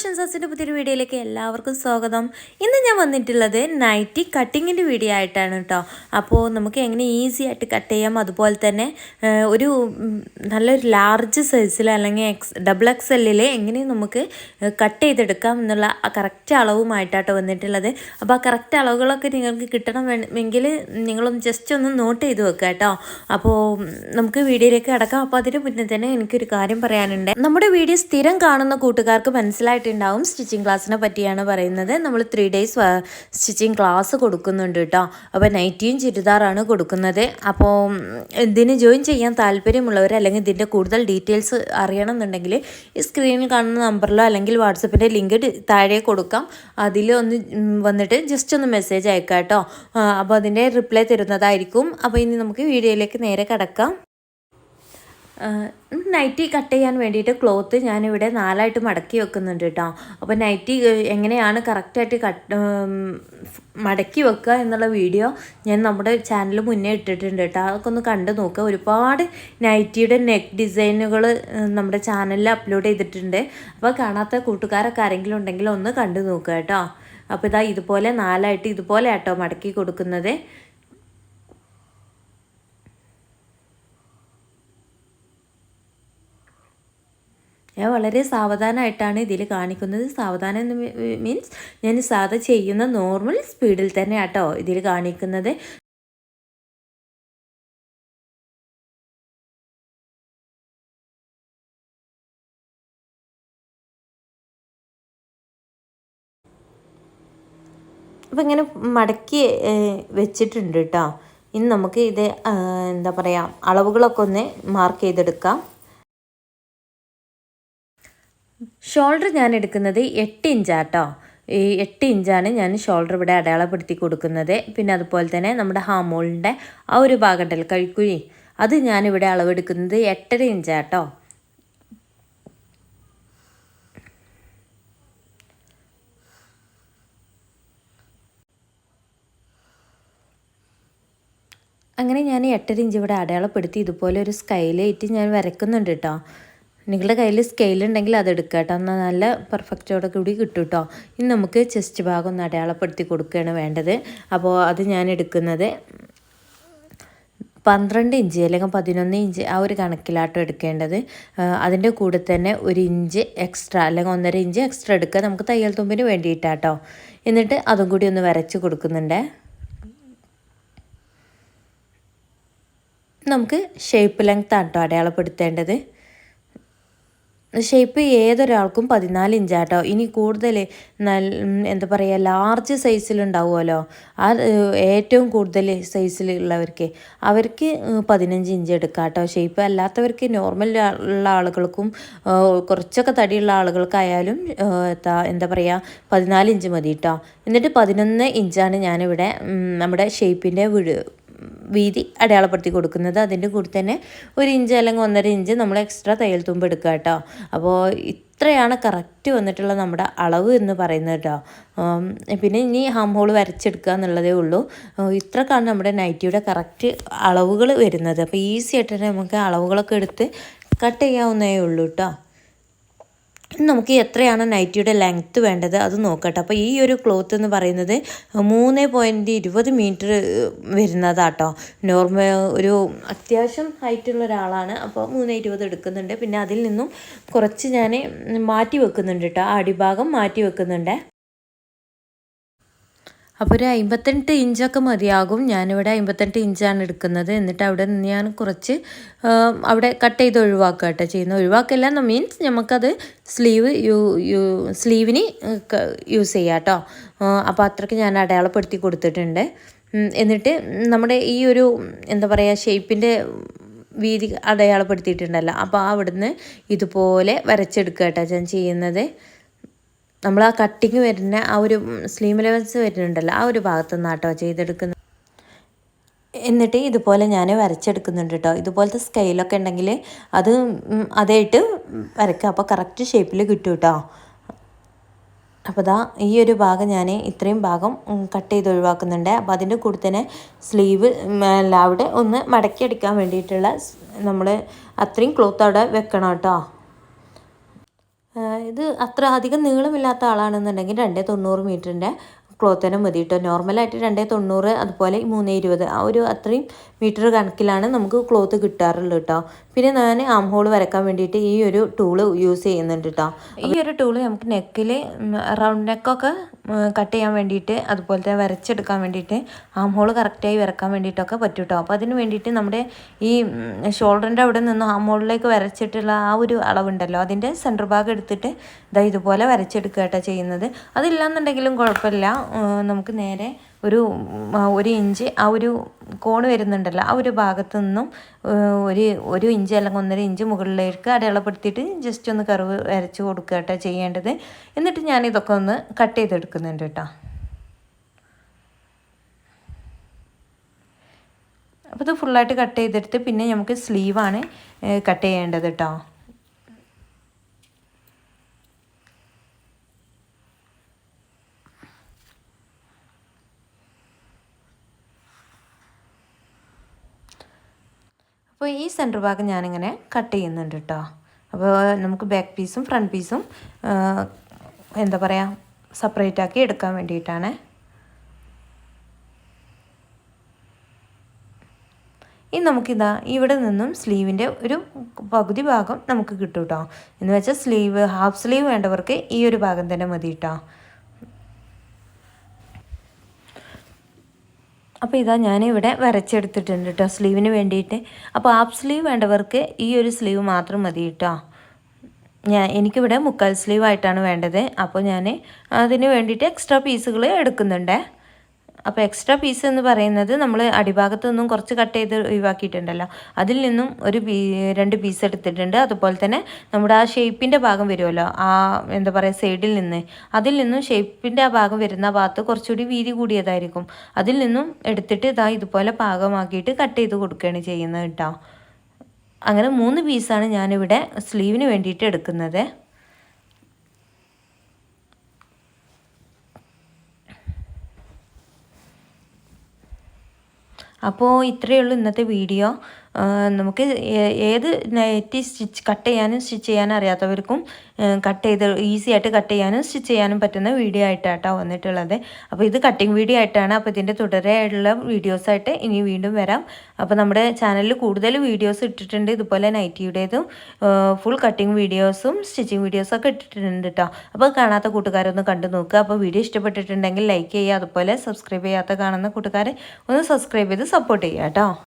ഷൻസാസിന്റെ പുതിയൊരു വീഡിയോയിലേക്ക് എല്ലാവർക്കും സ്വാഗതം. ഇന്ന് ഞാൻ വന്നിട്ടുള്ളത് നൈറ്റി കട്ടിങ്ങിന്റെ വീഡിയോ ആയിട്ടാണ് കേട്ടോ അപ്പോൾ നമുക്ക് എങ്ങനെ ഈസി ആയിട്ട് കട്ട് ചെയ്യാം? അതുപോലെ തന്നെ ഒരു നല്ലൊരു ലാർജ് സൈസിൽ അല്ലെങ്കിൽ എക്സ് ഡബിൾ എക്സ് എല്ലിൽ എങ്ങനെ നമുക്ക് കട്ട് ചെയ്തെടുക്കാം എന്നുള്ള കറക്റ്റ് അളവുമായിട്ടാട്ടോ വന്നിട്ടുള്ളത്. അപ്പോൾ ആ കറക്റ്റ് അളവുകളൊക്കെ നിങ്ങൾക്ക് കിട്ടണമെങ്കിൽ നിങ്ങളൊന്ന് ജസ്റ്റ് ഒന്ന് നോട്ട് ചെയ്ത് വെക്കുക കേട്ടോ. അപ്പോൾ നമുക്ക് വീഡിയോയിലേക്ക് കിടക്കാം. അപ്പോൾ അതിന് മുന്നേ തന്നെ എനിക്കൊരു കാര്യം പറയാനുണ്ട്. നമ്മുടെ വീഡിയോ സ്ഥിരം കാണുന്ന കൂട്ടുകാർക്ക് മനസ്സിലായിട്ടുണ്ടാവും സ്റ്റിച്ചിങ് ക്ലാസ്സിനെ പറ്റിയാണ് പറയുന്നത്. നമ്മൾ ത്രീ ഡേയ്സ് സ്റ്റിച്ചിങ് ക്ലാസ് കൊടുക്കുന്നുണ്ട് കേട്ടോ അപ്പോൾ നൈറ്റിയും ചുരിദാറാണ് കൊടുക്കുന്നത്. അപ്പോൾ ഇതിന് ജോയിൻ ചെയ്യാൻ താല്പര്യമുള്ളവർ അല്ലെങ്കിൽ ഇതിന്റെ കൂടുതൽ ഡീറ്റെയിൽസ് അറിയണമെന്നുണ്ടെങ്കിൽ ഈ സ്ക്രീനിൽ കാണുന്ന നമ്പറിലോ അല്ലെങ്കിൽ വാട്സപ്പിന്റെ ലിങ്ക് താഴെ കൊടുക്കാം. അതിൽ ഒന്ന് വന്നിട്ട് ജസ്റ്റ് ഒന്ന് മെസ്സേജ് അയക്കാം കേട്ടോ അപ്പോൾ അതിന്റെ റിപ്ലൈ തരുന്നതായിരിക്കും. അപ്പോൾ ഇനി നമുക്ക് വീഡിയോയിലേക്ക് നേരെ കിടക്കാം. നൈറ്റി കട്ട് ചെയ്യാൻ വേണ്ടിയിട്ട് ക്ലോത്ത് ഞാനിവിടെ നാലായിട്ട് മടക്കി വെക്കുന്നുണ്ട് കേട്ടോ അപ്പോൾ നൈറ്റി എങ്ങനെയാണ് കറക്റ്റായിട്ട് കട്ട് മടക്കി വെക്കുക എന്നുള്ള വീഡിയോ ഞാൻ നമ്മുടെ ചാനൽ മുന്നേ ഇട്ടിട്ടുണ്ട് കേട്ടോ അതൊക്കെ ഒന്ന് കണ്ടു നോക്കുക ഒരുപാട് നൈറ്റിയുടെ നെക്ക് ഡിസൈനുകൾ നമ്മുടെ ചാനലിൽ അപ്ലോഡ് ചെയ്തിട്ടുണ്ട്. അപ്പോൾ കാണാത്ത കൂട്ടുകാരൊക്കെ ആരെങ്കിലും ഉണ്ടെങ്കിൽ ഒന്ന് കണ്ടു നോക്കുക കേട്ടോ അപ്പോൾ ഇതാ ഇതുപോലെ നാലായിട്ട് ഇതുപോലെ ആട്ടോ മടക്കി കൊടുക്കുന്നത്. ഞാൻ വളരെ സാവധാനമായിട്ടാണ് ഇതിൽ കാണിക്കുന്നത്. സാവധാനം എന്ന് മീൻസ് ഞാൻ സാധാ ചെയ്യുന്ന നോർമൽ സ്പീഡിൽ തന്നെ ആട്ടോ ഇതിൽ കാണിക്കുന്നത്. അപ്പം ഇങ്ങനെ മടക്കി വെച്ചിട്ടുണ്ട് കേട്ടോ ഇനി നമുക്ക് ഇത് എന്താ പറയുക അളവുകളൊക്കെ ഒന്ന് മാർക്ക് ചെയ്തെടുക്കാം. ഷോൾഡർ ഞാൻ എടുക്കുന്നത് എട്ട് ഇഞ്ചാട്ടോ ഈ എട്ട് ഇഞ്ചാണ് ഞാൻ ഷോൾഡർ ഇവിടെ അടയാളപ്പെടുത്തി കൊടുക്കുന്നത്. പിന്നെ അതുപോലെ തന്നെ നമ്മുടെ ഹാമോളിന്റെ ആ ഒരു ഭാഗം ഉണ്ടല്ലോ കഴുക്കുഴി അത് ഞാനിവിടെ അളവെടുക്കുന്നത് എട്ടര ഇഞ്ചാട്ടോ അങ്ങനെ ഞാൻ എട്ടര ഇഞ്ച് ഇവിടെ അടയാളപ്പെടുത്തി. ഇതുപോലെ ഒരു സ്കൈലേറ്റ് ഞാൻ വരയ്ക്കുന്നുണ്ട് കേട്ടോ. നിങ്ങളുടെ കയ്യിൽ സ്കെയിൽ ഉണ്ടെങ്കിൽ അത് എടുക്കുക കേട്ടോ. എന്നാൽ നല്ല പെർഫെക്റ്റോടെ കൂടി കിട്ടും കേട്ടോ ഇനി നമുക്ക് ചെസ്റ്റ് ഭാഗം ഒന്ന് അടയാളപ്പെടുത്തി കൊടുക്കുകയാണ് വേണ്ടത്. അപ്പോൾ അത് ഞാൻ എടുക്കുന്നത് പന്ത്രണ്ട് ഇഞ്ച് അല്ലെങ്കിൽ പതിനൊന്ന് ഇഞ്ച് ആ ഒരു കണക്കിലാട്ടോ എടുക്കേണ്ടത്. അതിന്റെ കൂടെ തന്നെ ഒരു ഇഞ്ച് എക്സ്ട്രാ അല്ലെങ്കിൽ ഒന്നര ഇഞ്ച് എക്സ്ട്രാ എടുക്കുക. നമുക്ക് തയ്യൽ തുമ്പിന് വേണ്ടിയിട്ടാട്ടോ. എന്നിട്ട് അതും കൂടി ഒന്ന് വരച്ച് കൊടുക്കുന്നുണ്ടേ. നമുക്ക് ഷേപ്പ് ലെങ്ത് ആട്ടോ അടയാളപ്പെടുത്തേണ്ടത്. ഷേപ്പ് ഏതൊരാൾക്കും പതിനാല് ഇഞ്ചാട്ടോ. ഇനി കൂടുതൽ എന്താ പറയുക ലാർജ് സൈസിലുണ്ടാവുമല്ലോ ആ ഏറ്റവും കൂടുതൽ സൈസിലുള്ളവർക്ക് അവർക്ക് പതിനഞ്ച് ഇഞ്ച് എടുക്കാം കേട്ടോ ഷേപ്പ് അല്ലാത്തവർക്ക് നോർമൽ ഉള്ള ആളുകൾക്കും കുറച്ചൊക്കെ തടിയുള്ള ആളുകൾക്കായാലും എന്താ എന്താ പറയുക പതിനാല് ഇഞ്ച് മതി കേട്ടോ എന്നിട്ട് പതിനൊന്ന് ഇഞ്ചാണ് ഞാനിവിടെ നമ്മുടെ ഷേപ്പിന്റെ വീട് വീതി അടയാളപ്പെടുത്തി കൊടുക്കുന്നത്. അതിന്റെ കൂടെ തന്നെ ഒരു ഇഞ്ച് അല്ലെങ്കിൽ ഒന്നര ഇഞ്ച് നമ്മൾ എക്സ്ട്രാ തയ്യൽ തുമ്പ് എടുക്കുക കേട്ടോ. അപ്പോൾ ഇത്രയാണ് കറക്റ്റ് വന്നിട്ടുള്ള നമ്മുടെ അളവ് എന്ന് പറയുന്നത് കേട്ടോ. പിന്നെ ഇനി ഹാം ഹോൾ വരച്ചെടുക്കുക എന്നുള്ളതേ ഉള്ളൂ. ഇത്രക്കാണ് നമ്മുടെ നൈറ്റിയുടെ കറക്റ്റ് അളവുകൾ വരുന്നത്. അപ്പോൾ ഈസി ആയിട്ട് തന്നെ നമുക്ക് അളവുകളൊക്കെ എടുത്ത് കട്ട് ചെയ്യാവുന്നേ ഉള്ളൂ കേട്ടോ. നമുക്ക് എത്രയാണ് നൈറ്റിയുടെ ലെങ്ത്ത് വേണ്ടത് അത് നോക്കട്ടെ. അപ്പോൾ ഈ ഒരു ക്ലോത്ത് എന്ന് പറയുന്നത് മൂന്ന് പോയിന്റ് ഇരുപത് മീറ്റർ വരുന്നതാട്ടോ. നോർമൽ ഒരു അത്യാവശ്യം ഹൈറ്റുള്ള ഒരാളാണ്. അപ്പോൾ മൂന്ന് ഇരുപത് എടുക്കുന്നുണ്ട്. പിന്നെ അതിൽ നിന്നും കുറച്ച് ഞാൻ മാറ്റി വെക്കുന്നുണ്ട് കേട്ടോ അടിഭാഗം മാറ്റി വെക്കുന്നുണ്ട്. അപ്പോൾ ഒരു അമ്പത്തെട്ട് ഇഞ്ചൊക്കെ മതിയാകും. ഞാനിവിടെ അമ്പത്തെട്ട് ഇഞ്ചാണ് എടുക്കുന്നത്. എന്നിട്ട് അവിടെ നിന്ന് ഞാൻ കുറച്ച് അവിടെ കട്ട് ചെയ്ത് ഒഴിവാക്കുക കേട്ടോ ചെയ്യുന്നത്. ഒഴിവാക്കല്ല മീൻസ് നമുക്കത് സ്ലീവ് യൂ യൂ സ്ലീവിന് യൂസ് ചെയ്യാം കേട്ടോ. അപ്പോൾ അത്രയ്ക്ക് ഞാൻ അടയാളപ്പെടുത്തി കൊടുത്തിട്ടുണ്ട്. എന്നിട്ട് നമ്മുടെ ഈ ഒരു എന്താ പറയുക ഷേപ്പിന്റെ വീതി അടയാളപ്പെടുത്തിയിട്ടുണ്ടല്ലോ. അപ്പോൾ അവിടുന്ന് ഇതുപോലെ വരച്ചെടുക്കുക കേട്ടോ ഞാൻ ചെയ്യുന്നത്. നമ്മൾ ആ കട്ടിങ് വരുന്ന ആ ഒരു സ്ലീം ലെവൽസ് വരുന്നുണ്ടല്ലോ ആ ഒരു ഭാഗത്തു നിന്നാട്ടോ ചെയ്തെടുക്കുന്നത്. എന്നിട്ട് ഇതുപോലെ ഞാൻ വരച്ചെടുക്കുന്നുണ്ട് കേട്ടോ ഇതുപോലത്തെ സ്കെയിലൊക്കെ ഉണ്ടെങ്കിൽ അത് അതായിട്ട് വരയ്ക്കുക അപ്പോൾ കറക്റ്റ് ഷേപ്പിൽ കിട്ടും കേട്ടോ അപ്പോൾ ദാ ഈ ഒരു ഭാഗം ഞാൻ ഇത്രയും ഭാഗം കട്ട് ചെയ്ത് ഒഴിവാക്കുന്നുണ്ട്. അപ്പോൾ അതിന്റെ കൂടെ തന്നെ സ്ലീവ് അവിടെ ഒന്ന് മടക്കിയെടുക്കാൻ വേണ്ടിയിട്ടുള്ള നമ്മൾ അത്രയും ക്ലോത്ത് അവിടെ വെക്കണം കേട്ടോ ഇത് അത്ര അധികം നീളമില്ലാത്ത ആളാണെന്നുണ്ടെങ്കിൽ രണ്ട് തൊണ്ണൂറ് മീറ്ററിന്റെ ക്ലോത്ത് തന്നെ മതി കേട്ടോ നോർമലായിട്ട് രണ്ടേ തൊണ്ണൂറ് അതുപോലെ മൂന്നേ ഇരുപത്. ആ ഒരു അത്രയും മീറ്റർ കണക്കിലാണ് നമുക്ക് ക്ലോത്ത് കിട്ടാറുള്ളത് കേട്ടോ പിന്നെ ഞാൻ ആം ഹോൾ വരക്കാൻ വേണ്ടിയിട്ട് ഈ ഒരു ടൂൾ യൂസ് ചെയ്യുന്നുണ്ട് കേട്ടോ ഈ ഒരു ടൂൾ നമുക്ക് നെക്കിൽ റൗണ്ട് നെക്കൊക്കെ കട്ട് ചെയ്യാൻ വേണ്ടിയിട്ട് അതുപോലത്തെ വരച്ചെടുക്കാൻ വേണ്ടിയിട്ട് ആം ഹോൾ കറക്റ്റായി വരക്കാൻ വേണ്ടിയിട്ടൊക്കെ പറ്റും കേട്ടോ അപ്പോൾ അതിന് വേണ്ടിയിട്ട് നമ്മുടെ ഈ ഷോൾഡറിന്റെ അവിടെ നിന്ന് ആം ഹോളിലേക്ക് വരച്ചിട്ടുള്ള ആ ഒരു അളവുണ്ടല്ലോ. അതിന്റെ സെന്റർ ഭാഗം എടുത്തിട്ട് ഇതാ ഇതുപോലെ വരച്ചെടുക്കുക കേട്ടോ ചെയ്യുന്നത്. അതില്ലാന്നുണ്ടെങ്കിലും കുഴപ്പമില്ല. നമുക്ക് നേരെ ഒരു ഒരു ഇഞ്ച് ആ ഒരു കോൺ വരുന്നുണ്ടല്ലോ ആ ഒരു ഭാഗത്തു നിന്നും ഒരു ഒരു ഇഞ്ച് അല്ലെങ്കിൽ ഒന്നര ഇഞ്ച് മുകളിലേക്ക് അടയാളപ്പെടുത്തിയിട്ട് ജസ്റ്റ് ഒന്ന് കറിവ് വരച്ച് കൊടുക്കുക കേട്ടോ ചെയ്യേണ്ടത്. എന്നിട്ട് ഞാൻ ഇതൊക്കെ ഒന്ന് കട്ട് ചെയ്തെടുക്കുന്നുണ്ട് കേട്ടോ. അപ്പോൾ ഇത് ഫുള്ളായിട്ട് കട്ട് ചെയ്തെടുത്ത് പിന്നെ നമുക്ക് സ്ലീവാണ് കട്ട് ചെയ്യേണ്ടത് കേട്ടോ. അപ്പോൾ ഈ സെന്റർ ഭാഗം ഞാനിങ്ങനെ കട്ട് ചെയ്യുന്നുണ്ട് കേട്ടോ അപ്പോൾ നമുക്ക് ബാക്ക് പീസും ഫ്രണ്ട് പീസും എന്താ പറയുക സെപ്പറേറ്റ് ആക്കി എടുക്കാൻ വേണ്ടിയിട്ടാണ്. ഇനി നമുക്കിതാ ഇവിടെ നിന്നും സ്ലീവിന്റെ ഒരു പകുതി ഭാഗം നമുക്ക് കിട്ടും കേട്ടോ എന്ന് വെച്ചാൽ സ്ലീവ് ഹാഫ് സ്ലീവ് വേണ്ടവർക്ക് ഈ ഒരു ഭാഗം തന്നെ മതി കേട്ടോ അപ്പോൾ ഇതാ ഞാനിവിടെ വരച്ചെടുത്തിട്ടുണ്ട് കേട്ടോ സ്ലീവിന് വേണ്ടിയിട്ട്. അപ്പോൾ ആപ്പ് സ്ലീവ് വേണ്ടവർക്ക് ഈ ഒരു സ്ലീവ് മാത്രം മതി കേട്ടോ ഞാൻ എനിക്കിവിടെ മുക്കാൽ സ്ലീവ് ആയിട്ടാണ് വേണ്ടത്. അപ്പോൾ ഞാൻ അതിന് വേണ്ടിയിട്ട് എക്സ്ട്രാ പീസുകൾ എടുക്കുന്നുണ്ട്. അപ്പോൾ എക്സ്ട്രാ പീസ് എന്ന് പറയുന്നത് നമ്മൾ അടിഭാഗത്തു നിന്നും കുറച്ച് കട്ട് ചെയ്ത് ഒഴിവാക്കിയിട്ടുണ്ടല്ലോ. അതിൽ നിന്നും ഒരു രണ്ട് പീസ് എടുത്തിട്ടുണ്ട്. അതുപോലെ തന്നെ നമ്മുടെ ആ ഷേപ്പിന്റെ ഭാഗം വരുമല്ലോ. ആ എന്താ പറയുക സൈഡിൽ നിന്ന്. അതിൽ നിന്നും ഷേപ്പിന്റെ ആ ഭാഗം വരുന്ന ഭാഗത്ത് കുറച്ചുകൂടി വീതി കൂടിയതായിരിക്കും. അതിൽ നിന്നും എടുത്തിട്ട് ഇതാ ഇതുപോലെ പാകമാക്കിയിട്ട് കട്ട് ചെയ്ത് കൊടുക്കുകയാണ് ചെയ്യുന്നത് കേട്ടോ. അങ്ങനെ മൂന്ന് പീസാണ് ഞാനിവിടെ സ്ലീവിന് വേണ്ടിയിട്ട് എടുക്കുന്നത്. അപ്പോൾ ഇത്രയേ ഉള്ളൂ ഇന്നത്തെ വീഡിയോ. നമുക്ക് ഏത് നൈറ്റി സ്റ്റിച്ച് കട്ട് ചെയ്യാനും സ്റ്റിച്ച് ചെയ്യാനും അറിയാത്തവർക്കും കട്ട് ചെയ്ത് ഈസി ആയിട്ട് കട്ട് ചെയ്യാനും സ്റ്റിച്ച് ചെയ്യാനും പറ്റുന്ന വീഡിയോ ആയിട്ടാട്ടോ വന്നിട്ടുള്ളത്. അപ്പോൾ ഇത് കട്ടിങ് വീഡിയോ ആയിട്ടാണ്. അപ്പോൾ ഇതിന്റെ തുടരെയുള്ള വീഡിയോസായിട്ട് ഇനി വീണ്ടും വരാം. അപ്പോൾ നമ്മുടെ ചാനലിൽ കൂടുതൽ വീഡിയോസ് ഇട്ടിട്ടുണ്ട്. ഇതുപോലെ നൈറ്റിയുടേതും ഫുൾ കട്ടിങ് വീഡിയോസും സ്റ്റിച്ചിങ് വീഡിയോസും ഒക്കെ ഇട്ടിട്ടുണ്ട് കേട്ടോ അപ്പോൾ കാണാത്ത കൂട്ടുകാരൊന്ന് കണ്ടു നോക്കുക അപ്പോൾ വീഡിയോ ഇഷ്ടപ്പെട്ടിട്ടുണ്ടെങ്കിൽ ലൈക്ക് ചെയ്യുക. അതുപോലെ സബ്സ്ക്രൈബ് ചെയ്യാത്ത കാണുന്ന കൂട്ടുകാരെ ഒന്ന് സബ്സ്ക്രൈബ് ചെയ്ത് സപ്പോർട്ട് ചെയ്യുക കേട്ടോ